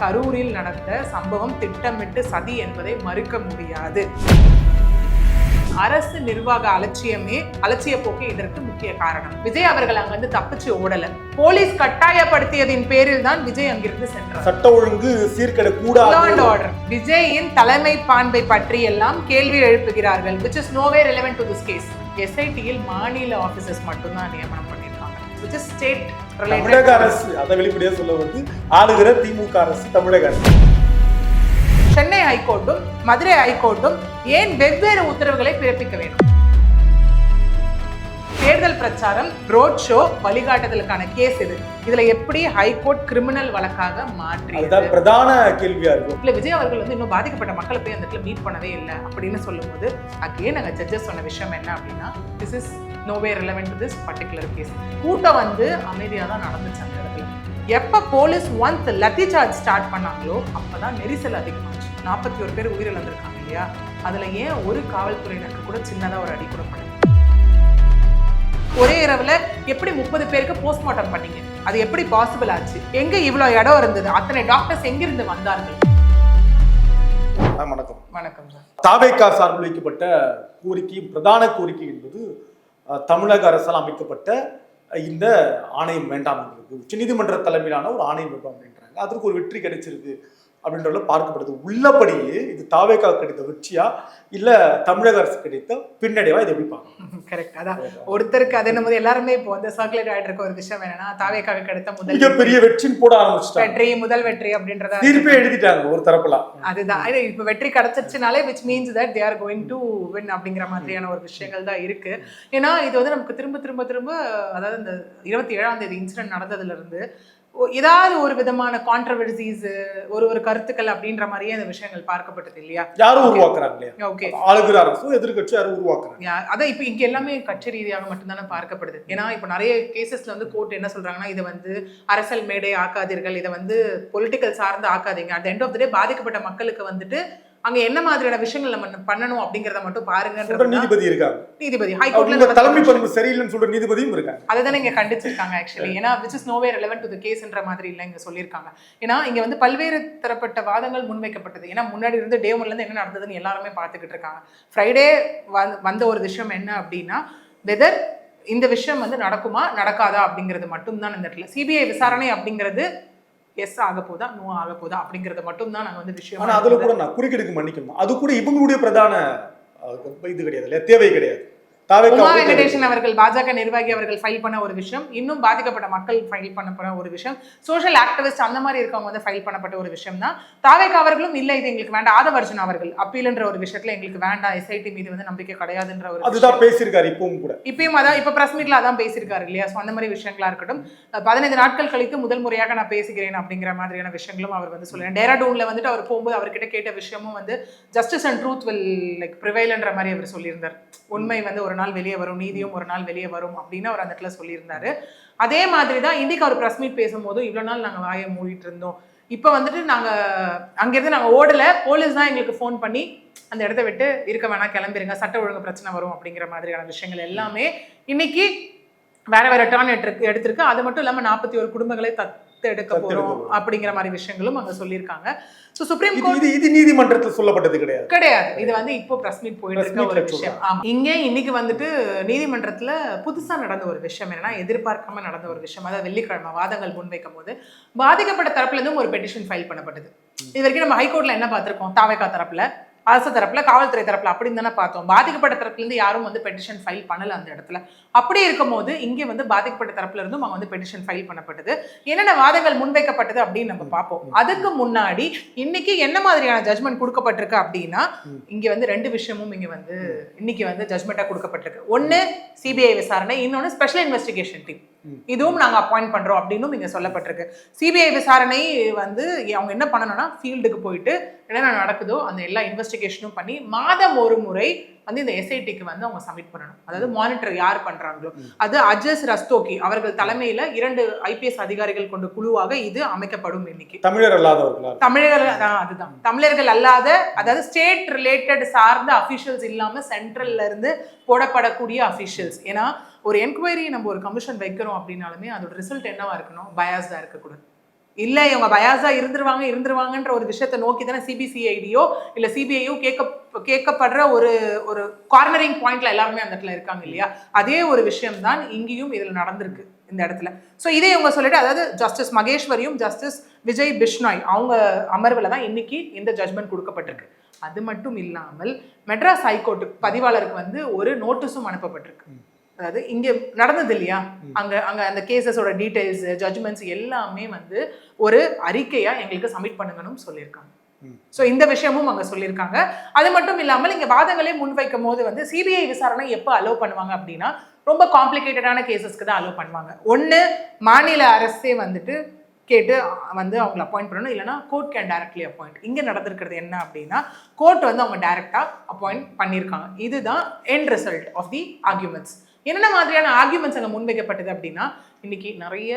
கரூரில் நடந்த சம்பவம் திட்டமிட்டு சதி என்பதை மறுக்க முடியாது. அரசு நிர்வாக அலட்சியமே அலட்சிய போக்கே இதற்கு முக்கிய காரணம். விஜய் அவர்கள் அங்கிருந்து தப்பிச்சு ஓடல. போலீஸ் கட்டாயப்படுத்தியதின் பேரில் தான் விஜய் அங்கிருந்து சென்றார். சட்ட ஒழுங்கு சீர்கெட கூடாது. விஜயின் தலைமை பான்பை பற்றி எல்லாம் கேள்வி எழுப்புகிறார்கள் which is nowhere relevant to this case. எஸ்ஐடியில் மாநில ஆபீசர்ஸ் மட்டும்தான் நியமனம் which is state தமிழக அரசு அதை வெளிப்படையா சொல்ல வந்து ஆளுகிற திமுக அரசு தமிழக அரசு. சென்னை ஹைகோர்ட்டும் மதுரை ஹைகோர்ட்டும் ஏன் வெவ்வேறு உத்தரவுகளை பிறப்பிக்க வேண்டும்? தேர்தல் பிரச்சாரம் ரோட் ஷோ வழிகாட்டுதலுக்கான கேஸ் இது. இதுல எப்படி ஹைகோர்ட் கிரிமினல் வழக்காக மாற்றியது? அதுதான் பிரதான கேள்வியா இருக்கும். இல்ல விஜய் அவர்கள் வந்து இன்னும் பாதிக்கப்பட்ட மக்களை போய் அந்த இடத்துல மீட் பண்ணவே இல்லை அப்படின்னு சொல்லும்போது அகே நாங்க ஜட்ஜஸ் சொன்ன விஷயம் என்ன அப்படின்னா this is no way relevant this particular case கூட்டம் வந்து அமைதியா தான் நடந்துச்சு அந்த இடத்துல. எப்ப police once lathi charge start பண்ணாங்களோ அப்பதான் நெரிசல் அதிகமாச்சு. நாற்பத்தி ஒரு பேர் உயிரிழந்திருக்காங்க இல்லையா? அதுல ஏன் ஒரு காவல்துறையினருக்கு கூட சின்னதா ஒரு அடி கூட பண்ணல ஒரே இரவுல எப்படி முப்பது பேருக்கு போஸ்ட்மார்ட்டம் பண்ணீங்க? அது எப்படி பாசிபிள் ஆச்சு? எங்க இவ்வளவு இடம் இருந்தது? அத்தனை டாக்டர்ஸ் எங்கிருந்து வந்தார்கள்? வணக்கம். வணக்கம் சார். தாவேக்கா சார்பில் வைக்கப்பட்ட கோரிக்கை பிரதான கோரிக்கை என்பது தமிழக அரசால் அமைக்கப்பட்ட இந்த ஆணையம் வேண்டாம் என்கிறது உச்சநீதிமன்ற தலைமையிலான ஒரு ஆணையம் வேண்டாம் அப்படின்றாங்க. அதற்கு ஒரு வெற்றி கிடைச்சிருக்கு. அப்படின்றதுல பார்க்கப்படுது. உள்ளபடியே இது தாவேக்கா கிடைத்த வெற்றியா? இல்ல தமிழக அரசு கிடைத்த பின்னடைவா? இதை எப்படி பார்க்கணும்? கரெக்ட் அதான் ஒருத்தருக்கு அது என்னும் எல்லாருமே இப்போ வந்து சர்க்குலேட் ஆயிட்டு இருக்க ஒரு விஷயம் என்னன்னா தாவேக்காக கிடைத்த முதல் மிகப்பெரிய வெற்றின்னு போட ஆரம்பிச்சிட்டாங்க. வெற்றி முதல் வெற்றி அப்படின்றத தீர்ப்பே எழுதிட்டாங்க ஒரு தரப்புல. அதுதான். இப்போ வெற்றி கிடைச்சிருச்சுனாலே which means that they are going to win அப்படிங்கிற மாதிரியான ஒரு விஷயங்கள் தான் இருக்கு. ஏன்னா இது வந்து நமக்கு திரும்ப திரும்ப திரும்ப அதாவது இந்த இருபத்தி ஏழாம் தேதி இன்சிடென்ட் நடந்ததுல இருந்து ஏதாவது ஒரு விதமான கான்ட்ரவர்சிஸ் ஒரு ஒரு கருத்துக்கள் அப்படின்ற மாதிரியே இந்த விஷயங்கள் பார்க்கப்பட்டது இல்லையா? யாரும் உருவாக்குறாங்க ஓகே ஆளுகிற அரசும் எதிர்கட்சி யாரும் உருவாக்குறாங்க. அதான் இப்போ இங்க எல்லாமே கட்சி ரீதியாக மட்டும்தானே பார்க்கப்படுது. ஏன்னா இப்போ நிறைய கேசஸ்ல வந்து கோர்ட் என்ன சொல்றாங்கன்னா இதை வந்து அரசியல் மேடை ஆக்காதீர்கள் இதை வந்து பொலிட்டிக்கல் சார்ந்து ஆக்காதீங்க. At end of the day பாதிக்கப்பட்ட மக்களுக்கு வந்துட்டு அங்க என்ன மாதிரியான விஷயங்கள் நம்ம பண்ணணும் அப்படிங்கறத மட்டும் பாருங்கன்றது நீதிபதி இருக்காங்க. நீதிபதி. ஹைகோர்ட்ல தலைமை பண்பு சரியில்லைன்னு சொல்ற நீதிபதியும் இருக்காங்க. அதை தானே இங்க கண்டிச்சிருக்காங்க ஆக்சுவலி ஏன்னா which is no way relevant to the கேஸ்ன்ற மாதிரி இல்லை இங்க சொல்லியிருக்காங்க. ஏன்னா இங்க வந்து பல்வேறு தரப்பட்ட வாதங்கள் முன்வைக்கப்பட்டது. ஏன்னா முன்னாடி இருந்து டே ஒன்ல இருந்து என்ன நடந்ததுன்னு எல்லாருமே பார்த்துக்கிட்டு இருக்காங்க. ஃப்ரைடே வந்த ஒரு விஷயம் என்ன அப்படின்னா வெதர் இந்த விஷயம் வந்து நடக்குமா நடக்காதா அப்படிங்கிறது மட்டும்தான் இந்த இடத்துல. சிபிஐ விசாரணை அப்படிங்கிறது எஸ் ஆக போதா நோ ஆக போதா அப்படிங்கறது மட்டும் தான் நாங்க வந்து விஷயம் ஆனா அதுல கூட நான் குறுக்கெடுக்க மன்னிக்கணும் அது கூட இவங்களுடைய பிரதான இது கிடையாது இல்லையா? தேவை கிடையாது. உமா. வெங்கடேசன் அவர்கள் பாஜக நிர்வாகி அவர்கள் ஃபைல் பண்ண ஒரு விஷயம். இன்னும் பாதிக்கப்பட்ட மக்கள் ஃபைல் பண்ண ஒரு விஷயம். சோஷியல் ஆக்டிவிஸ்ட் அந்த மாதிரி இருக்கவங்க வந்து ஃபைல் பண்ணப்பட்ட ஒரு விஷயம் தான். தாவேக் அவர்களும் இல்ல இது எங்களுக்கு வேண்டாம். ஆதவர்ஜன் அவர்கள் அப்பீல்ன்ற ஒரு விஷயத்துல எங்களுக்கு வேண்டாம். எஸ்ஐடி மீது வந்து நம்பிக்கை கிடையாதுன்ற ஒரு அதுதான். பேசியிருக்காரு இப்பவும் கூட. இப்பயும் அதான் இப்ப பிரஸ் மீட்ல அதான் பேசியிருக்காரு இல்லையா? ஸோ அந்த மாதிரி விஷயங்களா இருக்கட்டும். பதினைந்து நாட்கள் கழித்து முதல் முறையாக நான் பேசுகிறேன் அப்படிங்கிற மாதிரியான விஷயங்களும் அவர் வந்து சொல்லுறேன் டேராடூன்ல வந்துட்டு அவர் போகும்போது அவர்கிட்ட கேட்ட விஷயமும் வந்து justice and truth will like ப்ரிவைல்ன்ற மாதிரி அவர் சொல்லியிருந்தார். உண்மை வந்து ஒரு நாள் வெளியே வரும் நீதியும் ஒரு நாள் வெளியே வரும் அப்படின்னு அவர் அந்த இடத்துல சொல்லியிருந்தாரு. அதே மாதிரி தான் இன்றைக்கு அவர் ப்ரெஸ் மீட் பேசும்போது இவ்வளோ நாள் நாங்கள் வாயை மூடிட்டு இருந்தோம். இப்போ வந்துட்டு நாங்கள் அங்கேருந்து நாங்கள் ஓடலை. போலீஸ் தான் எங்களுக்கு ஃபோன் பண்ணி அந்த இடத்த விட்டு இருக்க வேணாம் கிளம்பிருங்க சட்ட ஒழுங்கு பிரச்சனை வரும் அப்படிங்கிற மாதிரியான விஷயங்கள் எல்லாமே இன்னைக்கு வேற வேற டர்ன் எடுத்திருக்கு. அது மட்டும் இல்லாமல் நாற்பத்தி ஒரு குடும்பங்களை தத் எடுக்க போறோம். அப்படிங்கிற மாதிரி விஷயங்களும் அங்கே சொல்லியிருக்காங்க. ஸோ சுப்ரீம் கோர்ட் இது நீதிமன்றத்தில் சொல்லப்பட்டது கிடையாது. கிடையாது. இது வந்து இப்போ பிரஸ் மீட் போயிட்டு இருக்க ஒரு விஷயம். இங்கே இன்னைக்கு வந்துட்டு நீதிமன்றத்துல புதுசா நடந்த ஒரு விஷயம் என்னன்னா எதிர்பார்க்காம நடந்த ஒரு விஷயம். அதாவது வெள்ளிக்கிழமை வாதங்கள் முன்வைக்கும் போது பாதிக்கப்பட்ட தரப்புல இருந்தும் ஒரு பெட்டிஷன் ஃபைல் பண்ணப்பட்டது. இது வரைக்கும் நம்ம ஹைகோர்ட்ல என்ன பார்த்திருக்கோம்? தாவேகா தரப்புல. அரசு தரப்புல காவல்துறை தரப்புல அப்படின்னு தானே பார்த்தோம். பாதிக்கப்பட்ட தரப்புல இருந்து யாரும் வந்து பெட்டிஷன் ஃபைல் பண்ணல அந்த இடத்துல. அப்படி இருக்கும்போது இங்கே வந்து பாதிக்கப்பட்ட தரப்புல இருந்தும் அவங்க வந்து பெட்டிஷன் ஃபைல் பண்ணப்பட்டது. என்னென்ன வாதங்கள் முன்வைக்கப்பட்டது அப்படின்னு நம்ம பார்ப்போம். அதுக்கு முன்னாடி இன்னைக்கு என்ன மாதிரியான ஜட்மெண்ட் கொடுக்கப்பட்டிருக்கு அப்படின்னா இங்கே இங்க வந்து ரெண்டு விஷயமும் இங்க வந்து இன்னைக்கு வந்து ஜட்மெண்டா கொடுக்கப்பட்டிருக்கு. ஒன்னு சிபிஐ விசாரணை இன்னொன்னு ஸ்பெஷல் இன்வெஸ்டிகேஷன் டீம் இதுவும் நாங்க அப்பாயிண்ட் பண்றோம் அப்படின்னும் இங்க சொல்லப்பட்டிருக்கு. சிபிஐ விசாரணை வந்து அவங்க என்ன பண்ணணும்னா ஃபீல்டுக்கு போயிட்டு என்னென்ன நடக்குதோ அந்த எல்லா இன்வெஸ்டிகேஷனும் பண்ணி மாதம் ஒரு முறை வந்து இந்த எஸ்ஐடிக்கு வந்து அவங்க சப்மிட் பண்ணணும். அதாவது மானிட்டர் யார் பண்றாங்களோ. ம். அது அஜஸ் ரஸ்தோகி அவர்கள் தலைமையில இரண்டு ஐபிஎஸ் அதிகாரிகள் கொண்ட குழுவாக இது அமைக்கப்படும் இன்னைக்கு. தமிழர் அல்லாதவர்களா? தமிழர்கள் அதான் அதுதான். தமிழர்கள் அல்லாத அதாவது ஸ்டேட் ரிலேட்டட் சார்ந்த அஃபிஷியல்ஸ் இல்லாம சென்ட்ரல்ல இருந்து போடப்படக்கூடிய அஃபிஷியல்ஸ் ஏன்னா ஒரு என்கொயரி நம்ம ஒரு கமிஷன் வைக்கிறோம் அப்படின்னாலுமே அதோட ரிசல்ட் என்னவா இருக்கணும்? பயாஸ்டா இருக்கக்கூடாது. இல்லை இவங்க பயாஸாக இருந்துருவாங்க இருந்துருவாங்கன்ற ஒரு விஷயத்தை நோக்கி தானே சிபிசிஐடியோ இல்லை சிபிஐயோ கேட்க கேட்கப்படுற ஒரு ஒரு கார்னரிங் பாயிண்ட்ல எல்லாருமே அந்த இடத்துல இருக்காங்க இல்லையா? அதே ஒரு விஷயம் தான் இங்கேயும் இதில் நடந்திருக்கு இந்த இடத்துல. ஸோ இதே இவங்க சொல்லிட்டு அதாவது ஜஸ்டிஸ் மகேஸ்வரியும் ஜஸ்டிஸ் விஜய் பிஷ்னாய் அவங்க அமர்வில் தான் இன்னைக்கு இந்த ஜட்மெண்ட் கொடுக்கப்பட்டிருக்கு. அது மட்டும் இல்லாமல் மெட்ராஸ் ஹைகோர்ட்டு பதிவாளருக்கு வந்து ஒரு நோட்டீஸும் அனுப்பப்பட்டிருக்கு. அதாவது இங்க நடந்தது இல்லையா? அங்க அங்க அந்த கேசஸோட டீடைல்ஸ் ஜட்மெண்ட்ஸ் எல்லாமே வந்து ஒரு அறிக்கையா எங்களுக்கு சப்மிட் பண்ணுங்கன்னு சொல்லியிருக்காங்க. ஸோ இந்த விஷயமும் அங்க சொல்லியிருக்காங்க. அது மட்டும் இல்லாமல் இங்க வாதங்களே முன்வைக்கும் போது வந்து சிபிஐ விசாரணை எப்போ அலோவ் பண்ணுவாங்க அப்படின்னா ரொம்ப காம்ப்ளிகேட்டடான கேசஸ்க்கு தான் அலோவ் பண்ணுவாங்க. ஒன்று மாநில அரசே வந்துட்டு கேட்டு வந்து அவங்களை அப்பாயிண்ட் பண்ணணும். இல்லைனா கோர்ட் கேன் டைரக்ட்லி அப்பாயிண்ட் இங்கே நடந்திருக்கிறது என்ன அப்படின்னா கோர்ட் வந்து அவங்க டைரக்டாக அப்பாயிண்ட் பண்ணியிருக்காங்க. இதுதான் end result of the arguments என்னென்ன மாதிரியான ஆர்கியூமெண்ட்ஸ் அங்கே முன்வைக்கப்பட்டது அப்படின்னா இன்னைக்கு நிறைய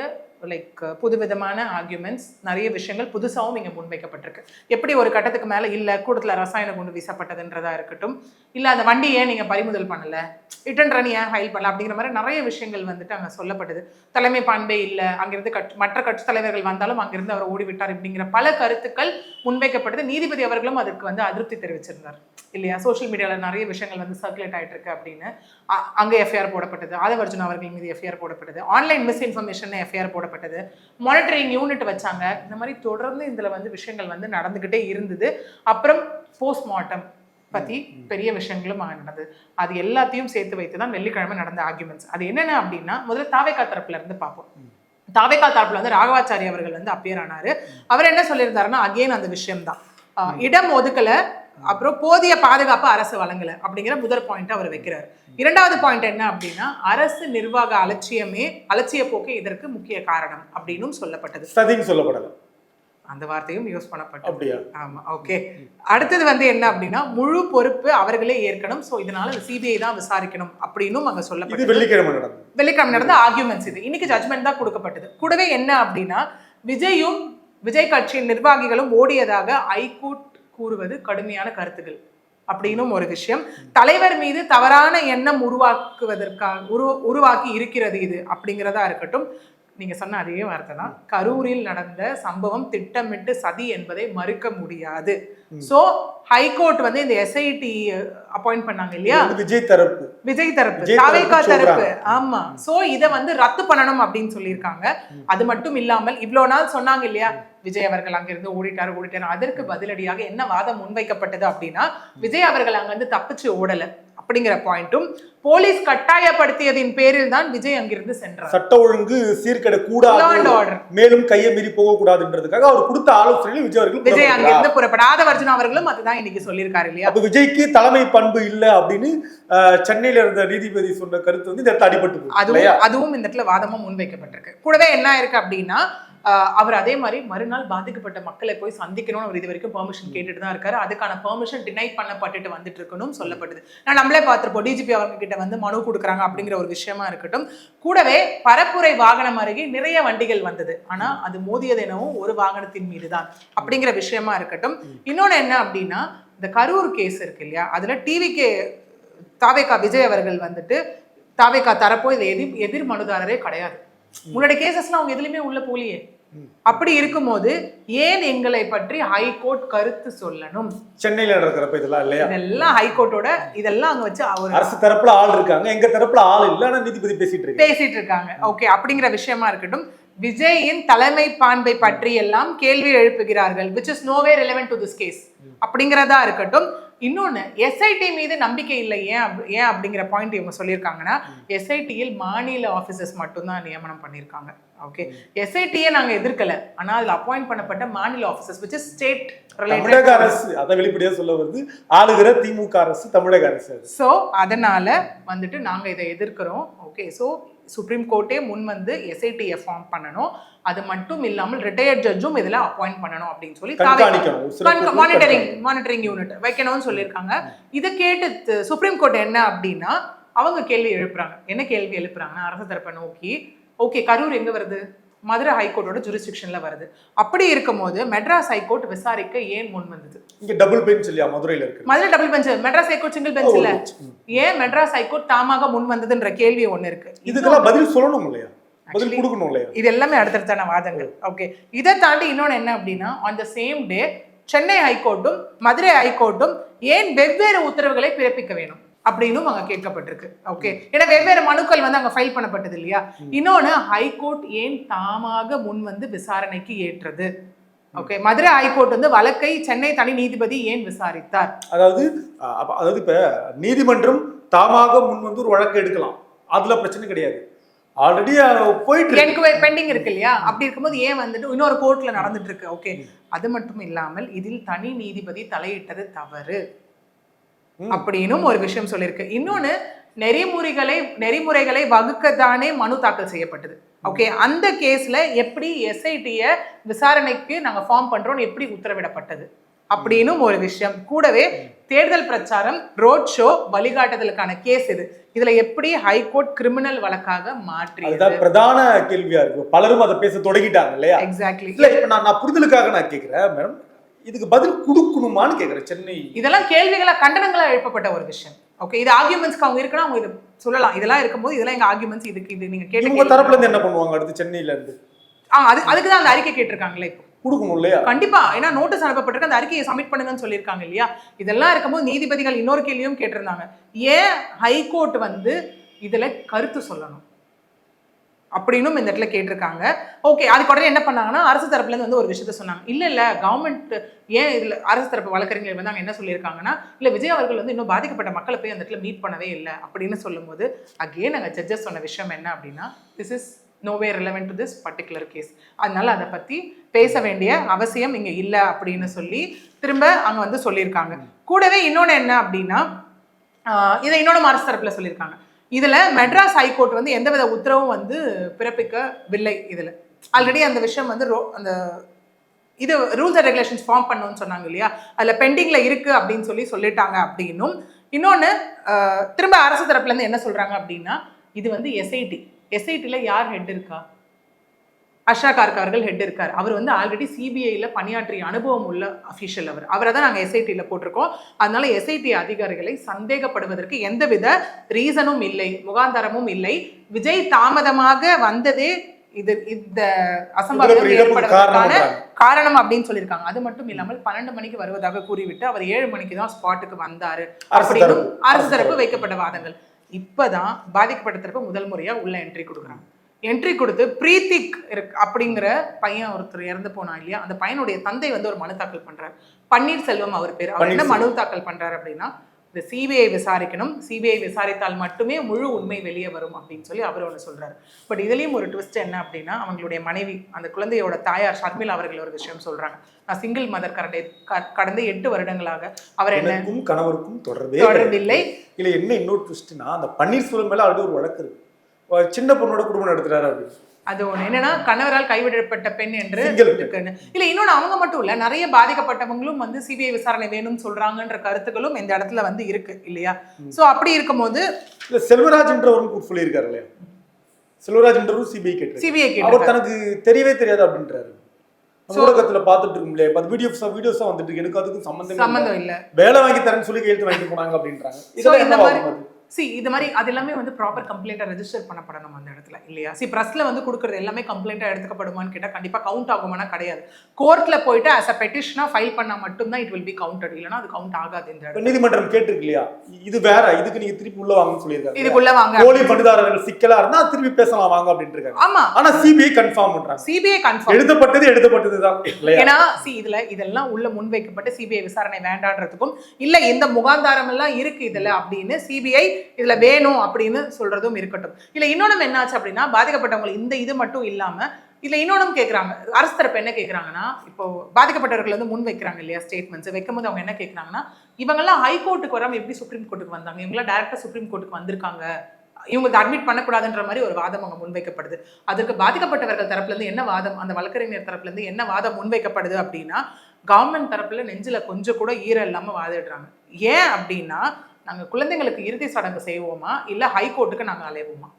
லைக் புதுவிதமான ஆர்கியூமெண்ட்ஸ் நிறைய விஷயங்கள் புதுசாகவும் இங்கே முன்வைக்கப்பட்டிருக்கு. எப்படி ஒரு கட்டத்துக்கு மேலே இல்லை கூடத்தில் ரசாயன குண்டு வீசப்பட்டதுன்றதா இருக்கட்டும் இல்லை அந்த வண்டி ஏன் நீங்கள் பறிமுதல் பண்ணலை. ரிட்டன் ரன் ஏன் ஃபைல் பண்ணல அப்படிங்கிற மாதிரி நிறைய விஷயங்கள் வந்துட்டு அங்கே சொல்லப்பட்டது. தலைமை பண்பே இல்லை அங்கிருந்து கட்சி மற்ற கட்சி தலைவர்கள் வந்தாலும் அங்கிருந்து அவர் ஓடிவிட்டார் அப்படிங்கிற பல கருத்துக்கள் முன்வைக்கப்பட்டது. நீதிபதி அவர்களும் அதுக்கு வந்து அதிருப்தி தெரிவிச்சிருந்தார். இல்லையா? சோஷியல் மீடியாவில் நிறைய விஷயங்கள் வந்து சர்க்குலேட் ஆகிட்டு இருக்கு அப்படின்னு. அங்கே எஃப்ஐஆர் போடப்பட்டது. ஆதவர்ஜுன் அவர்கள் மீது எஃப்ஐஆர் போடப்பட்டது. ஆன்லைன் மிஸ் இன்ஃபர்மேஷன் எஃப்ஐஆர் போடப்பட்டது. மானிட்டரிங் யூனிட் வச்சாங்க. இந்த மாதிரி தொடர்ந்து இதில் வந்து விஷயங்கள் வந்து நடந்துக்கிட்டே இருந்தது. அப்புறம் போஸ்ட்மார்ட்டம் பத்தி பெரிய விஷயங்களும் நடந்தது. அது எல்லாத்தையும் சேர்த்து வைத்து தான் வெள்ளிக்கிழமை நடந்த ஆர்குமெண்ட்ஸ் அது என்னென்ன அப்படின்னா முதல்ல தாவேக்கா தரப்புல இருந்து பார்ப்போம். தாவேக்கா தரப்புல வந்து ராகவாச்சாரி அவர்கள் வந்து அப்பியர் ஆனாரு. அவர் என்ன சொல்லியிருந்தாருன்னா அகெயின் அந்த விஷயம் தான் இடம் ஒதுக்கல அப்புறம் போதிய பாதுகாப்பு அரசு வழங்கல அப்படிங்கிற முதல் பாயிண்ட் அவர் வைக்கிறார். இரண்டாவது பாயிண்ட் என்ன அப்படின்னா அரசு நிர்வாக அலட்சியமே அலட்சிய போக்கே இதற்கு முக்கிய காரணம் அப்படின்னும் சொல்லப்பட்டது. சொல்லப்படல. அந்த வார்த்தையும் யூஸ் பண்ணப்பட்டது. அப்படியா? ஆமா ஓகே அடுத்தது வந்து என்ன அப்படின்னா முழு பொறுப்பு அவர்களே ஏற்கணும். சோ இதனால சிபிஐ தான் விசாரிக்கணும் அப்படின்னும் அங்க சொல்லப்பட்டது. வெள்ளிக்கிழமை நடந்தது. வெள்ளிக்கிழமை நடந்த ஆர்கியூமெண்ட்ஸ் இது. இன்னைக்கு ஜட்மெண்ட் தான் கொடுக்கப்பட்டது. கூடவே என்ன அப்படின்னா விஜயும் விஜய் கட்சியின் நிர்வாகிகளும் ஓடியதாக ஐகோர்ட் கூறுவது கடுமையான கருத்துகள் அப்படின்னும் ஒரு விஷயம். தலைவர் மீது தவறான எண்ணம் உருவாக்குவதற்காக உரு உருவாக்கி இருக்கிறது இது அப்படிங்கிறதா இருக்கட்டும். நீங்க சொன்ன அதே வார்த்தை தான் கரூரில் நடந்த சம்பவம் திட்டமிட்டு சதி என்பதை மறுக்க முடியாது. சோ ஹைகோர்ட் வந்து இந்த எஸ்ஐடி அப்பாயிண்ட் பண்ணாங்க இல்லையா? விஜய் தரப்பு. விஜய் தரப்பு. தாவேகா தரப்பு. ஆமா. சோ இத வந்து ரத்து பண்ணணும் அப்படின்னு சொல்லியிருக்காங்க. அது மட்டும் இல்லாமல் இவ்வளவு நாள் சொன்னாங்க இல்லையா? விஜய் அவர்கள் அங்கிருந்து ஓடிட்டாரு ஓடிட்டாரு. அதற்கு பதிலடியாக என்ன வாதம் முன்வைக்கப்பட்டது அப்படின்னா விஜய் அவர்கள் அங்கிருந்து தப்பிச்சு ஓடல. அப்படிங்கிற பாயிண்ட்டும் போலீஸ் கட்டாயப்படுத்தியதின் பேரில் தான் விஜய் அங்கிருந்து சென்றார். சட்ட ஒழுங்கு சீர்கெட கூடாது. மேலும் கையை மீறி போக கூடாதுன்றதுக்காக அவர் கொடுத்த ஆலோசனையில் விஜய் அவர்கள் விஜய். அங்கிருந்து புறப்படாத வர்ஜுன் அவர்களும் அதுதான் இன்னைக்கு சொல்லியிருக்காரு இல்லையா? அப்ப விஜய்க்கு தலைமை பண்பு இல்ல அப்படின்னு சென்னையில இருந்த நீதிபதி சொன்ன கருத்து வந்து இந்த இடத்துல அடிபட்டு அதுவும் அதுவும் இந்த இடத்துல வாதமா முன்வைக்கப்பட்டிருக்கு. கூடவே என்ன இருக்கு அப்படின்னா அவர் அதே மாதிரி மறுநாள் பாதிக்கப்பட்ட மக்களை போய் சந்திக்கணும்னு அவர் இது வரைக்கும் பெர்மிஷன் கேட்டுட்டு தான் இருக்காரு. அதுக்கான பெர்மிஷன் டினை பண்ணப்பட்டுட்டு வந்துட்டு இருக்கணும் சொல்லப்படுது நான் நம்மளே பார்த்துருப்போம். டிஜிபி அவங்க கிட்ட வந்து மனு கொடுக்குறாங்க அப்படிங்கிற ஒரு விஷயமா இருக்கட்டும். கூடவே பரப்புரை வாகனம் அருகே நிறைய வண்டிகள் வந்தது. ஆனா அது மோதியது எனவும் ஒரு வாகனத்தின் மீது தான் அப்படிங்கிற விஷயமா இருக்கட்டும். இன்னொன்று என்ன அப்படின்னா இந்த கரூர் கேஸ் இருக்கு இல்லையா? அதில் டிவிகே தாவேகா விஜய் அவர்கள் வந்துட்டு தாவேகா தரப்போ இது எதிர் எதிர் மனுதாரரே கிடையாது உங்களோட கேசஸ்லாம் அவங்க எதுலையுமே உள்ள போலியே அப்படி இருக்கும்போது ஏன் எங்களை பற்றி ஹைகோர்ட் கருத்து சொல்லணும்? சென்னையில நடக்கிறப்ப இதெல்லாம் இல்லையா? இதெல்லாம் ஹைகோர்ட்டோட இதெல்லாம் அங்க வச்சு அவர் அரசு தரப்புல ஆள் இருக்காங்க. எங்க தரப்புல ஆள் இல்ல. ஆனா நீதிபதி பேசிட்டு இருக்காங்க பேசிட்டு இருக்காங்க. ஓகே அப்படிங்கிற விஷயமா இருக்கட்டும். விஜயின் தலைமை பான்பை பற்றி எல்லாம் கேள்வி எழுப்புகிறார்கள் which is no way relevant to this case அப்படிங்கிறதா இருக்கட்டும். இன்னொன்னு எஸ்ஐடி மீது நம்பிக்கை இல்லை. ஏன் அப்- ஏன் அப்படிங்கிற பாயிண்ட் இவங்க சொல்லியிருக்காங்கன்னா எஸ்ஐடியில் மாநில ஆஃபீஸர்ஸ் மட்டும்தான் நியமனம் பண்ணியிருக்காங்க. ஓகே எஸ்ஐடியை நாங்க எதிர்க்கல. ஆனா அதுல அப்பாயிண்ட் பண்ணப்பட்ட மாநில ஆஃபீஸர்ஸ் which இஸ் ஸ்டேட் தமிழக அரசு அதை வெளிப்படையா சொல்ல வருது. ஆளுகிற திமுக அரசு தமிழக அரசு. ஸோ அதனால வந்துட்டு நாங்க இதை எதிர்க்கிறோம். ஓகே ஸோ சுப்ரீம் கோர்ட்டே முன் வந்து எஸ்ஐடியை ஃபார்ம் பண்ணணும். அது மட்டும் இல்லாமல் ரிட்டையர்ட் ஜட்ஜும் இதுல அப்பாயிண்ட் பண்ணணும் அப்படின்னு சொல்லி மானிட்டரிங் மானிட்டரிங் யூனிட் வைக்கணும்னு சொல்லியிருக்காங்க. இதை கேட்டு சுப்ரீம் கோர்ட் என்ன அப்படின்னா அவங்க கேள்வி எழுப்புறாங்க. என்ன கேள்வி எழுப்புறாங்கன்னா அரசு தரப்பை நோக்கி ஓகே கரூர் எங்க வருது? மதுரை ஹைகோர்ட்டோட ஜுரிஸ்டிக்ஷன்ல வருது. அப்படி இருக்கும்போது மெட்ராஸ் ஹைகோர்ட் விசாரிக்க ஏன் முன் வந்தது? இங்க டபுள் பெஞ்ச் இல்லையா? மதுரையில இருக்கு. Madurai double bench Madras high court single bench இல்ல. ஏன் மெட்ராஸ் ஹைகோர்ட் தாமாக முன் வந்ததுன்ற கேள்வி ஒண்ணு இருக்கு. இதுக்கெல்லாம் பதில் சொல்லணும் இல்லையா? இது எல்லாமே அடுத்தடுத்தான வாதங்கள். ஓகே இதை தாண்டி இன்னொன்று என்ன அப்படின்னா on the same day Chennai ஹைகோர்ட்டும் Madurai ஹைகோர்ட்டும் ஏன் வெவ்வேறு உத்தரவுகளை பிறப்பிக்க வேணும்? அப்படின்னும் அங்க கேட்கப்பட்டிருக்கு. ஓகே ஏன்னா வெவ்வேறு மனுக்கள் வந்து அங்க ஃபைல் பண்ணப்பட்டது இல்லையா? இன்னொன்னு ஹைகோர்ட் ஏன் தாமாக முன் வந்து விசாரணைக்கு ஏற்றது? ஓகே மதுரை ஹைகோர்ட் வந்து வழக்கை சென்னை தனி நீதிபதி ஏன் விசாரித்தார்? அதாவது அதாவது இப்ப நீதிமன்றம் தாமாக முன் வந்து ஒரு வழக்கு எடுக்கலாம். அதுல பிரச்சனை கிடையாது. ஆல்ரெடி போயிட்டு. என்கொயரி பெண்டிங் இருக்கு இல்லையா? அப்படி இருக்கும்போது ஏன் வந்துட்டு இன்னொரு கோர்ட்ல நடந்துட்டு இருக்கு? ஓகே அது மட்டும் இல்லாமல் இதில் தனி நீதிபதி தலையிட்டது தவறு. அப்படின்னும் ஒரு விஷயம் சொல்லியிருக்கு. இன்னொன்னு நெறிமுறைகளை நெறிமுறைகளை வகுக்கத்தானே மனு தாக்கல் செய்யப்பட்டது. ஓகே அந்த கேஸ்ல எப்படி எஸ்ஐடிய விசாரணைக்கு நாங்க ஃபார்ம் பண்றோம்னு எப்படி உத்தரவிடப்பட்டது? அப்படின்னும் ஒரு விஷயம். கூடவே தேர்தல் பிரச்சாரம் ரோட் ஷோ வழிகாட்டுதலுக்கான கேஸ் இது. இதுல எப்படி ஹைகோர்ட் கிரிமினல் வழக்காக மாற்றியது? அதுதான் பிரதான கேள்வியா இருக்கு. பலரும் அதை பேச தொடங்கிட்டாங்க இல்லையா? எக்ஸாக்ட்லி இல்ல இப்ப நான் நான் புரிதலுக்காக நான் கேக்குறேன் மேடம் இதுக்கு பதில் கொடுக்கணுமான்னு கேக்குறேன் சென்னை. இதெல்லாம் கேள்விகளா கண்டனங்களா எழுப்பப்பட்ட ஒரு விஷயம். ஓகே இது ஆர்குமெண்ட்ஸ்க்கு அவங்க இருக்குன்னா அவங்க இது சொல்லலாம். இதெல்லாம் இருக்கும்போது இதெல்லாம் எங்க ஆர்குமெண்ட்ஸ் இதுக்கு இது நீங்க கேட்ட கேள்வி. தரப்புல இருந்து என்ன பண்ணுவாங்க அடுத்து சென்னையில இருந்து? ஆ அது அதுக்கு தான் அந்த அறிக்கை கேட்டிருக்காங்களே இப்போ. கொடுக்கணும் இல்லையா? கண்டிப்பா. ஏன்னா நோட்டீஸ் அனுப்பப்பட்டிருக்கு. அந்த அறிக்கையை சப்மிட் பண்ணுங்கன்னு சொல்லியிருக்காங்க இல்லையா? இதெல்லாம் இருக்கும்போது நீதிபதிகள் இன்னொரு கேள்வியும் கேட்டிருந்தாங்க. ஏன் ஹைகோர்ட் வந்து இதுல கருத்து சொல்லணும்? அப்படின்னும் இந்த இடத்துல கேட்டிருக்காங்க. ஓகே அதுக்கு உடனே என்ன பண்ணாங்கன்னா அரசு தரப்புலேருந்து வந்து ஒரு விஷயத்த சொன்னாங்க. இல்லை இல்லை கவர்மெண்ட் ஏன் இதில் அரசு தரப்பு வழக்கறிஞர் வந்து அவங்க என்ன சொல்லியிருக்காங்கன்னா இல்லை விஜய் அவர்கள் வந்து இன்னும் பாதிக்கப்பட்ட மக்களை போய் அந்த இடத்துல மீட் பண்ணவே இல்லை அப்படின்னு சொல்லும்போது அகேன் நாங்கள் ஜட்ஜஸ் சொன்ன விஷயம் என்ன அப்படின்னா this is no way relevant to this particular case அதனால அதை பற்றி பேச வேண்டிய அவசியம் இங்கே இல்லை அப்படின்னு சொல்லி திரும்ப அங்கே வந்து சொல்லியிருக்காங்க. கூடவே இன்னொன்று என்ன அப்படின்னா இதை இன்னொன்று அரசு தரப்பில் சொல்லியிருக்காங்க. இதில் மெட்ராஸ் ஹைகோர்ட் வந்து எந்தவித உத்தரவும் வந்து பிறப்பிக்கவில்லை இதில். ஆல்ரெடி அந்த விஷயம் வந்து ரோ அந்த இது ரூல்ஸ் அண்ட் ரெகுலேஷன்ஸ் ஃபார்ம் பண்ணணும்னு சொன்னாங்க இல்லையா? அதில் பெண்டிங்கில் இருக்குது அப்படின்னு சொல்லி சொல்லிட்டாங்க அப்படின்னும். இன்னொன்று திரும்ப அரசு தரப்புலேருந்து என்ன சொல்கிறாங்க அப்படின்னா இது வந்து எஸ்ஐடி எஸ்ஐடியில் யார் ஹெட் இருக்கா? அஷா கார்க் அவர்கள் ஹெட் இருக்கார். அவர் வந்து ஆல்ரெடி சிபிஐல பணியாற்றிய அனுபவம் உள்ள அஃபிஷியல் அவர். அவரை தான் நாங்கள் எஸ்ஐடியில் போட்டிருக்கோம். அதனால எஸ்ஐடி அதிகாரிகளை சந்தேகப்படுவதற்கு எந்தவித ரீசனும் இல்லை முகாந்தரமும் இல்லை. விஜய் தாமதமாக வந்ததே இது இந்த அசம்பாவிதம் ஏற்படுவதற்கான. காரணம் அப்படின்னு சொல்லியிருக்காங்க. அது மட்டும் இல்லாமல் பன்னெண்டு மணிக்கு வருவதாக கூறிவிட்டு அவர் ஏழு மணிக்கு தான் ஸ்பாட்டுக்கு வந்தாரு. அப்படின்னு. அரசு தரப்பு வைக்கப்பட்ட வாதங்கள். இப்பதான் பாதிக்கப்பட்ட தரப்பு முதல் முறையா உள்ள என்ட்ரி கொடுக்குறாங்க. என்ட்ரி கொடுத்து பிரீத்திக் இருக்கு அப்படிங்கிற பையன் ஒருத்தர் இறந்து போனா இல்லையா? அந்த பையனுடைய தந்தை வந்து ஒரு மனு தாக்கல் பண்றாரு. பன்னீர்செல்வம் அவர் பேர். அவர் என்ன மனு தாக்கல் பண்றாரு அப்படின்னா இந்த சிபிஐ விசாரிக்கணும் சிபிஐ விசாரித்தால் மட்டுமே முழு உண்மை வெளியே வரும் அப்படின்னு சொல்லி அவர் ஒன்று சொல்றாரு. பட் இதுலயும் ஒரு ட்விஸ்ட் என்ன அப்படின்னா அவங்களுடைய மனைவி அந்த குழந்தையோட தாயார் ஷர்மிளா அவர்கள் ஒரு விஷயம் சொல்றாங்க. நான் சிங்கிள் மதர் கடந்த கடந்த எட்டு வருடங்களாக அவர் என்ன எனக்கும் கணவருக்கும் தொடர்பே. தொடர்பில்லை. இல்ல என்ன இன்னொரு ட்விஸ்ட்னா அந்த பன்னீர்செல்வம் மேல ஆல்ரெடி ஒரு வழக்கு இருக்கு. சின்ன பொண்ணோட குடும்பம் நடத்துறாரு அப்படின்னு அது ஒண்ணு. என்னன்னா கணவரால் கைவிடப்பட்ட பெண் என்று இல்ல இன்னொன்னு அவங்க மட்டும் இல்ல நிறைய பாதிக்கப்பட்டவங்களும் வந்து சிபிஐ விசாரணை வேணும்னு சொல்றாங்கன்ற கருத்துக்களும் இந்த இடத்துல வந்து இருக்கு இல்லையா? சோ அப்படி இருக்கும்போது இல்ல செல்வராஜ்ன்றவரும் சொல்லியிருக்காரு இல்லையா? செல்வராஜ்ன்றவரும் சிபிஐ கேட்டு சிபிஐ அவர் கேட்டு தனக்கு தெரியவே தெரியாது அப்படின்றாரு. ஊடகத்துல பாத்துட்டு இருக்கும் இல்லையா? பத்து வீடியோஸ் வீடியோஸா வந்துட்டு இருக்கு. எனக்கு அதுக்கும் சம்பந்தம். சம்பந்தம் இல்ல. வேலை வாங்கி தரேன்னு சொல்லி கையெழுத்து வாங்கிட்டு போனாங்க அப்படின்றாங்க. சோ இது மாதிரி அது எல்லாமே வந்து ப்ராப்பர் கம்ப்ளைண்ட்டை ரெஜிஸ்டர் பண்ணப்படணும் அந்த இடத்துல இல்லையா? சி ப்ரெஸ்ல வந்து கொடுக்குறது எல்லாமே கம்ப்ளைண்ட்டாக எடுத்துக்கப்படுமான்னு கேட்டா கண்டிப்பா கவுண்ட் ஆகுமானா கிடையாது. கோர்ட்ல போயிட்டு அஸ் அ பெட்டிஷனா ஃபைல் பண்ணா மட்டும்தான் இட் வில் பி கவுண்டட் இல்லைன்னா அது கவுண்ட் ஆகாது இந்த நீதிமன்றம் கேட்டிருக்கு இல்லையா இது வேற இதுக்கு நீங்க திருப்பி உள்ள வாங்கன்னு சொல்லியிருக்காங்க. இதுக்குள்ள வாங்க. போலி பணிதாரர்கள் சிக்கலா இருந்தா திருப்பி பேசலாம் வாங்க அப்படின்ட்டு இருக்காங்க. ஆமா. ஆனா சிபிஐ கன்ஃபார்ம் பண்றாங்க. சிபிஐ கன்ஃபார்ம் எழுதப்பட்டது எழுதப்பட்டதுதான் இல்லையா? ஏன்னா சி இதுல இதெல்லாம் உள்ள முன்வைக்கப்பட்டு சிபிஐ விசாரணை வேண்டான்றதுக்கும் இல்ல இந்த முகாந்தாரம் எல்லாம் இருக்கு இதுல அப்படின்னு சிபிஐ இதுல வேணும் அப்படின்னு சொல்றதும் இருக்கட்டும். இல்லை இன்னொன்னு என்னாச்சு அப்படின்னா பாதிக்கப்பட்டவங்களுக்கு இந்த இது மட்டும் இல்லாமல் இதில் இன்னொன்றும் கேட்குறாங்க அரசு தரப்பு என்ன கேட்குறாங்கன்னா இப்போ பாதிக்கப்பட்டவர்கள் வந்து முன் வைக்கிறாங்க இல்லையா ஸ்டேட்மெண்ட்ஸ் வைக்கும்போது அவங்க என்ன கேட்குறாங்கன்னா இவங்கெல்லாம் ஹைகோர்ட்டுக்கு வராம எப்படி சுப்ரீம் கோர்ட்டுக்கு வந்தாங்க? இவங்கெல்லாம் டேரெக்டாக சுப்ரீம் கோர்ட்டுக்கு வந்திருக்காங்க. இவங்களுக்கு அட்மிட் பண்ணக்கூடாதுன்ற மாதிரி ஒரு வாதம் அவங்க முன்வைக்கப்படுது அதற்கு பாதிக்கப்பட்டவர்கள் தரப்புலேருந்து என்ன வாதம் அந்த வழக்கறிஞர் தரப்புல இருந்து என்ன வாதம் முன்வைக்கப்படுது அப்படின்னா கவர்மெண்ட் தரப்புல நெஞ்சில கொஞ்சம் கூட ஈரம் இல்லாமல் வாதிடுறாங்க. ஏன் அப்படின்னா நாங்க குழந்தைங்களுக்கு இறுதி சடங்கு செய்வோமா? இல்ல ஹைகோர்ட்டுக்கு நாங்க அலைவோமா?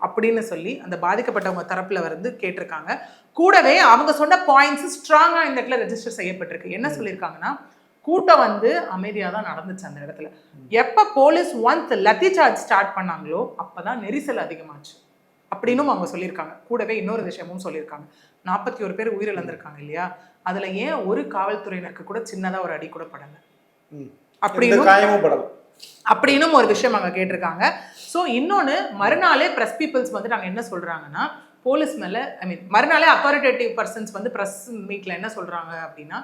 அப்படின்னு சொல்லி அந்த பாதிக்கப்பட்டவங்க தரப்புல வந்து கேட்டிருக்காங்க. கூடவே அவங்க சொன்ன பாயிண்ட்ஸ் ஸ்ட்ராங்கா இந்த இடத்துல ரெஜிஸ்டர் செய்யப்பட்டிருக்கு. என்ன சொல்லியிருக்காங்கன்னா கூட்டம் வந்து அமைதியா தான் நடந்துச்சு அந்த இடத்துல. எப்ப police once lathi charge start பண்ணாங்களோ அப்பதான் நெரிசல் அதிகமாச்சு. அப்படின்னும் அவங்க சொல்லியிருக்காங்க. கூடவே இன்னொரு விஷயமும் சொல்லியிருக்காங்க. நாற்பத்தி ஒரு பேர் உயிரிழந்திருக்காங்க இல்லையா? அதுல ஏன் ஒரு காவல்துறையினருக்கு கூட சின்னதா ஒரு அடி கூட படல? அப்படின்னு அப்படின்னும் ஒரு விஷயம் அங்கே கேட்டிருக்காங்க. ஸோ இன்னொன்று மறுநாளே ப்ரெஸ் பீப்புள்ஸ் வந்து நாங்கள் என்ன சொல்கிறாங்கன்னா போலீஸ் மேலே ஐ மீன் மறுநாளே அத்தாரிட்டேட்டிவ் பர்சன்ஸ் வந்து ப்ரெஸ் மீட்டில் என்ன சொல்கிறாங்க அப்படின்னா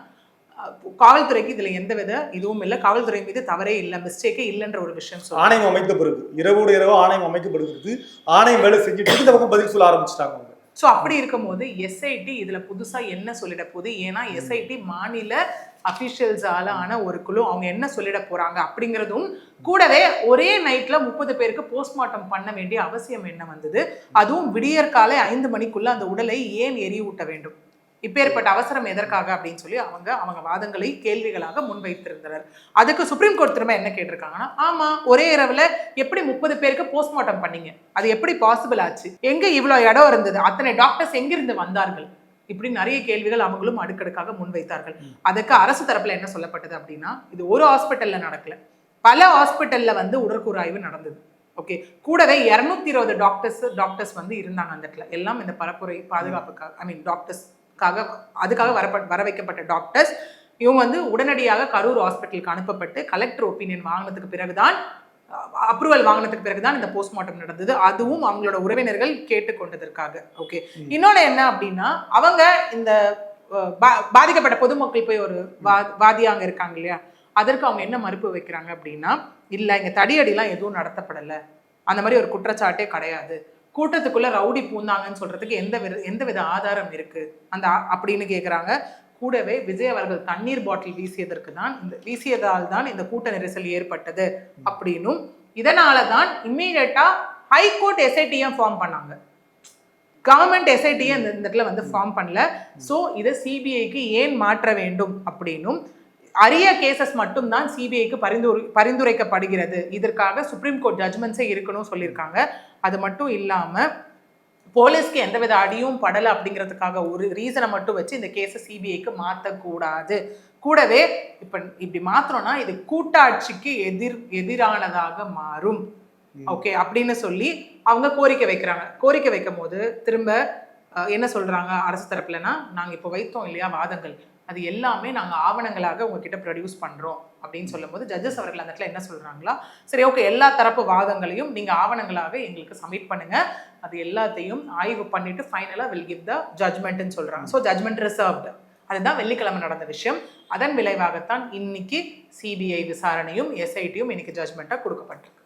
காவல்துறைக்கு இதில் எந்த வித இதுவும் இல்லை. காவல்துறை மீது தவறே இல்லை. மிஸ்டேக்கே இல்லைன்ற ஒரு விஷயம் ஆணையம் அமைக்கப்படுது இரவோடு இரவு ஆணையம் அமைக்கப்படுகிறது ஆணையம் வேலை செஞ்சுட்டு இந்த பக்கம் பதில் சொல்ல ஆரம்பிச்சிட்டாங்க ஸோ அப்படி இருக்கும்போது எஸ்ஐடி இதுல புதுசா என்ன சொல்லிட போகுது? ஏன்னா எஸ்ஐடி மாநில அஃபிஷியல்ஸால ஆன ஒரு குழு அவங்க என்ன சொல்லிட போறாங்க? அப்படிங்கிறதும் கூடவே ஒரே நைட்ல முப்பது பேருக்கு போஸ்ட்மார்ட்டம் பண்ண வேண்டிய அவசியம் என்ன வந்தது? அதுவும் விடியற்காலை ஐந்து மணிக்குள்ள அந்த உடலை ஏன் எரியூட்ட வேண்டும்? இப்பேற்பட்ட அவசரம் எதற்காக அப்படின்னு சொல்லி அவங்க அவங்க வாதங்களை கேள்விகளாக முன்வைத்திருந்தனர். அதுக்கு சுப்ரீம் கோர்ட் திரும்ப என்ன கேட்டிருக்காங்கன்னா ஆமா ஒரே இரவுல எப்படி முப்பது பேருக்கு போஸ்ட்மார்ட்டம் பண்ணீங்க? அது எப்படி பாசிபிள் ஆச்சு? எங்க இவ்வளோ இடம் இருந்தது? அத்தனை டாக்டர்ஸ் எங்கிருந்து வந்தார்கள்? இப்படி நிறைய கேள்விகள் அவங்களும் அடுக்கடுக்காக முன்வைத்தார்கள். அதுக்கு அரசு தரப்புல என்ன சொல்லப்பட்டது அப்படின்னா இது ஒரு ஹாஸ்பிட்டல்ல நடக்கல. பல ஹாஸ்பிட்டல்ல வந்து உடற்கூறாய்வு நடந்தது. ஓகே கூடவே இரநூத்தி இருபது டாக்டர்ஸ் டாக்டர்ஸ் வந்து இருந்தாங்க அந்த இடத்துல. எல்லாம் இந்த பரப்புரை பாதுகாப்புக்காக ஐ மீன் டாக்டர்ஸ் டாக்டர்ஸ்க்காக அதுக்காக வரப்ப வர வைக்கப்பட்ட டாக்டர்ஸ் இவங்க வந்து உடனடியாக கரூர் ஹாஸ்பிட்டலுக்கு அனுப்பப்பட்டு கலெக்டர் ஒப்பீனியன் வாங்கினதுக்கு பிறகுதான் அப்ரூவல் வாங்கினதுக்கு பிறகுதான் இந்த போஸ்ட்மார்ட்டம் நடந்தது. அதுவும் அவங்களோட உறவினர்கள் கேட்டுக்கொண்டதற்காக. ஓகே இன்னொன்னு என்ன அப்படின்னா அவங்க இந்த பாதிக்கப்பட்ட பொதுமக்கள் போய் ஒரு வா வாதியா அங்க இருக்காங்க இல்லையா? அதற்கு அவங்க என்ன மறுப்பு வைக்கிறாங்க அப்படின்னா இல்ல இங்க தடியடிலாம் எதுவும் நடத்தப்படல. அந்த மாதிரி ஒரு குற்றச்சாட்டே கிடையாது. கூட்டத்துக்குள்ள ரவுடி பூந்தாங்கன்னு சொல்றதுக்கு எந்த வித எந்த வித ஆதாரம் இருக்கு? அந்த அப்படின்னு கேட்குறாங்க கூடவே விஜய் அவர்கள் தண்ணீர் பாட்டில் வீசியதற்கு தான் இந்த வீசியதால் தான் இந்த கூட்ட நெரிசல் ஏற்பட்டது அப்படின்னும். இதனால தான் இம்மீடியட்டா ஹைகோர்ட் எஸ்ஐடியும் ஃபார்ம் பண்ணாங்க. கவர்மெண்ட் எஸ்ஐடியை இந்த இடத்துல வந்து ஃபார்ம் பண்ணல. ஸோ இதை சிபிஐக்கு ஏன் மாற்ற வேண்டும் அப்படின்னும். அரிய கேசஸ் மட்டும்தான் சிபிஐக்கு பரிந்துரை பரிந்துரைக்கப்படுகிறது. இதற்காக சுப்ரீம் கோர்ட் ஜட்மெண்ட்ஸே இருக்கணும்னு சொல்லியிருக்காங்க. அது மட்டும் இல்லாம போலீஸ்க்கு எந்தவித அடியும் படலை அப்படிங்கிறதுக்காக ஒரு ரீசனை மட்டும் வச்சு இந்த கேஸை சிபிஐக்கு மாற்றக்கூடாது கூடவே இப்போ இப்படி மாத்திரம்னா இது கூட்டாட்சிக்கு எதிர் எதிரானதாக மாறும். ஓகே அப்படின்னு சொல்லி அவங்க கோரிக்கை வைக்கிறாங்க. கோரிக்கை வைக்கும் போது திரும்ப என்ன சொல்றாங்க அரசு தரப்புலனா நாங்க இப்போ வைத்தோம் இல்லையா வாதங்கள். அது எல்லாமே நாங்கள் ஆவணங்களாக உங்ககிட்ட ப்ரொடியூஸ் பண்ணுறோம் அப்படின்னு சொல்லும்போது ஜட்ஜஸ் அவர்கள் அந்த இடத்துல என்ன சொல்கிறாங்களா சரி ஓகே எல்லா தரப்பு வாதங்களையும் நீங்கள் ஆவணங்களாக எங்களுக்கு சப்மிட் பண்ணுங்கள் அது எல்லாத்தையும் ஆய்வு பண்ணிவிட்டு ஃபைனலாக வில் கிவ் த ஜட்மெண்ட்டுன்னு சொல்கிறாங்க ஸோ ஜட்மெண்ட் ரிசர்வ்டு அதுதான் வெள்ளிக்கிழமை நடந்த விஷயம். அதன் விளைவாகத்தான் இன்னைக்கு சிபிஐ விசாரணையும் எஸ்ஐடியும் இன்னைக்கு ஜட்மெண்ட்டாக கொடுக்கப்பட்டிருக்கு.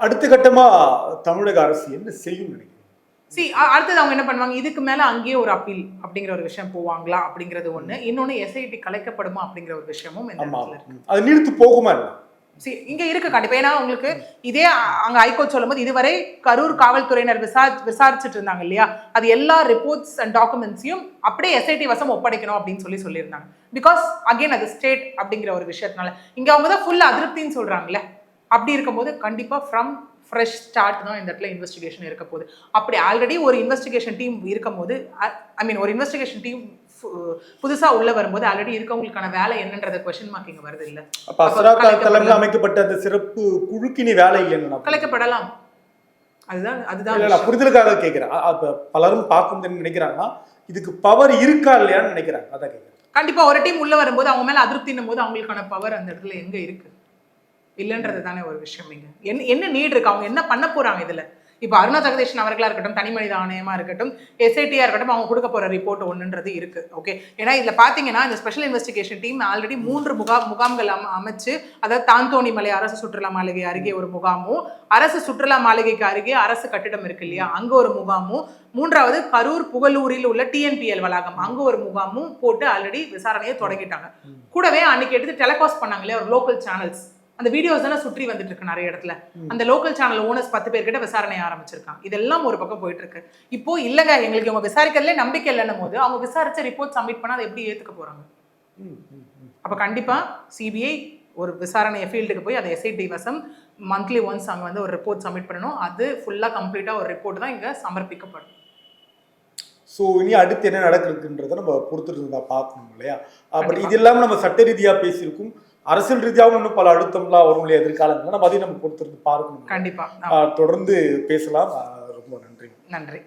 அடுத்த கட்டமாக தமிழக அரசு என்ன செய்யும் நினைக்கிறேன் சி அடுத்தது அவங்க என்ன பண்ணுவாங்க? இதுக்கு மேல அங்கேயே ஒரு அப்பீல் அப்படிங்கிற ஒரு விஷயம் போவாங்களா அப்படிங்கிறது ஒண்ணு. இன்னொன்னு எஸ்ஐடி கலைக்கப்படுமா அப்படிங்கிற ஒரு விஷயமும் அது நீடித்து போகுமா சி இங்க இருக்கு கண்டிப்பா. ஏன்னா உங்களுக்கு இதே அங்க ஹைகோர்ட் சொல்லும்போது இதுவரை கரூர் காவல்துறையினர் விசாரி விசாரிச்சுட்டு இருந்தாங்க இல்லையா? அது எல்லா ரிப்போர்ட்ஸ் அண்ட் டாக்குமெண்ட்ஸையும் அப்படியே எஸ்ஐடி வசம் ஒப்படைக்கணும் அப்படின்னு சொல்லி சொல்லியிருந்தாங்க. பிகாஸ் அகைன் அது ஸ்டேட் அப்படிங்கிற ஒரு விஷயத்தினால. இங்க அவங்க தான் ஃபுல் அதிருப்தின்னு சொல்றாங்கல்ல. அப்படி இருக்கும்போது கண்டிப்பா ஃப்ரம் ஃப்ரெஷ் ஸ்டார்ட் தான் இந்த இடத்துல இன்வெஸ்டிகேஷன் இருக்க போகுது. அப்படி ஆல்ரெடி ஒரு இன்வெஸ்டிகேஷன் டீம் இருக்கும்போது ஐ மீன் ஒரு இன்வெஸ்டிகேஷன் டீம் புதுசா உள்ள வரும்போது ஆல்ரெடி இருக்கவங்களுக்கான வேலை என்னன்றத கொஸ்டின் மார்க் இங்க வருது இல்ல? அப்ப அசரா தலைமையில் அமைக்கப்பட்ட அந்த சிறப்பு குழுக்கு நீ வேலை இல்லைன்னு கலைக்கப்படலாம். அதுதான் அதுதான் புரிதலுக்காக கேட்கிறேன் அப்ப பலரும் பார்க்கும் நினைக்கிறாங்கன்னா இதுக்கு பவர் இருக்கா இல்லையான்னு நினைக்கிறாங்க. அதான் கேட்கிறேன் கண்டிப்பா ஒரு டீம் உள்ள வரும்போது அவங்க மேல அதிருப்தின்னும் போது அவங்களுக்கான பவர் அந்த இடத்துல எங்க இருக்கு? இல்லைன்றது தானே ஒரு விஷயம் இங்க. என்ன என்ன நீட் இருக்கு? அவங்க என்ன பண்ண போறாங்க இதுல? இப்போ அருணா ஜெகதீஷன் அவர்களா இருக்கட்டும் தனி மனித ஆணையமா இருக்கட்டும் எஸ்ஐடியா இருக்கட்டும் அவங்க கொடுக்க போற ரிப்போர்ட் ஒன்றுன்றது இருக்கு. ஓகே ஏன்னா இதுல பாத்தீங்கன்னா இந்த ஸ்பெஷல் இன்வெஸ்டிகேஷன் டீம் ஆல்ரெடி மூன்று முகாம் முகாம்கள் அம- அமைச்சு அதாவது தாந்தோணி மலை அரசு சுற்றுலா மாளிகை அருகே ஒரு முகாமும் அரசு சுற்றுலா மாளிகைக்கு அருகே அரசு கட்டிடம் இருக்கு இல்லையா? அங்க ஒரு முகாமும். மூன்றாவது கரூர் புகழூரில் உள்ள டிஎன்பிஎல் வளாகம். அங்க ஒரு முகாமும் போட்டு ஆல்ரெடி விசாரணையை தொடங்கிட்டாங்க. கூடவே அன்னைக்கு எடுத்து டெலிகாஸ்ட் பண்ணாங்க இல்லையா ஒரு லோக்கல் சேனல்ஸ் அந்த வீடியோஸ் தானே சுற்றி வந்துட்டு இருக்கு நிறைய இடத்துல. அந்த லோக்கல் சேனல் ஓனர்ஸ் பத்து பேர்கிட்ட விசாரணை ஆரம்பிச்சிருக்காங்க. இதெல்லாம் ஒரு பக்கம் போயிட்டு இருக்கு இப்போ இல்லங்க எங்களுக்கு இவங்க விசாரிக்கிறதுல நம்பிக்கை இல்லைன்னும் போது அவங்க விசாரிச்ச ரிப்போர்ட் சப்மிட் பண்ணா அதை எப்படி ஏத்துக்க போறாங்க. அப்ப கண்டிப்பா சிபிஐ ஒரு விசாரணை ஃபீல்டுக்கு போய் அதை எஸ்ஐடி வசம் மந்த்லி ஒன்ஸ் அங்க வந்து ஒரு ரிப்போர்ட் சப்மிட் பண்ணணும். அது ஃபுல்லா கம்ப்ளீட்டா ஒரு ரிப்போர்ட் தான் இங்க சமர்ப்பிக்கப்படும். ஸோ இனி அடுத்து என்ன நடக்குதுன்றதை நம்ம பொறுத்துட்டு இருந்தா பார்க்கணும் இல்லையா? பட் இது இல்லாமல் நம்ம சட்ட ரீதியா பேசியிருக்கோம். அரசியல் ரீதியாகவும் இன்னும் பல அழுத்தம்லாம் வரும் இல்லையா எதிர்காலங்களில்? நம்ம அதையும் நம்ம பொறுத்திருந்து பார்க்கணும் கண்டிப்பா. தொடர்ந்து பேசலாம். ரொம்ப நன்றி. நன்றி.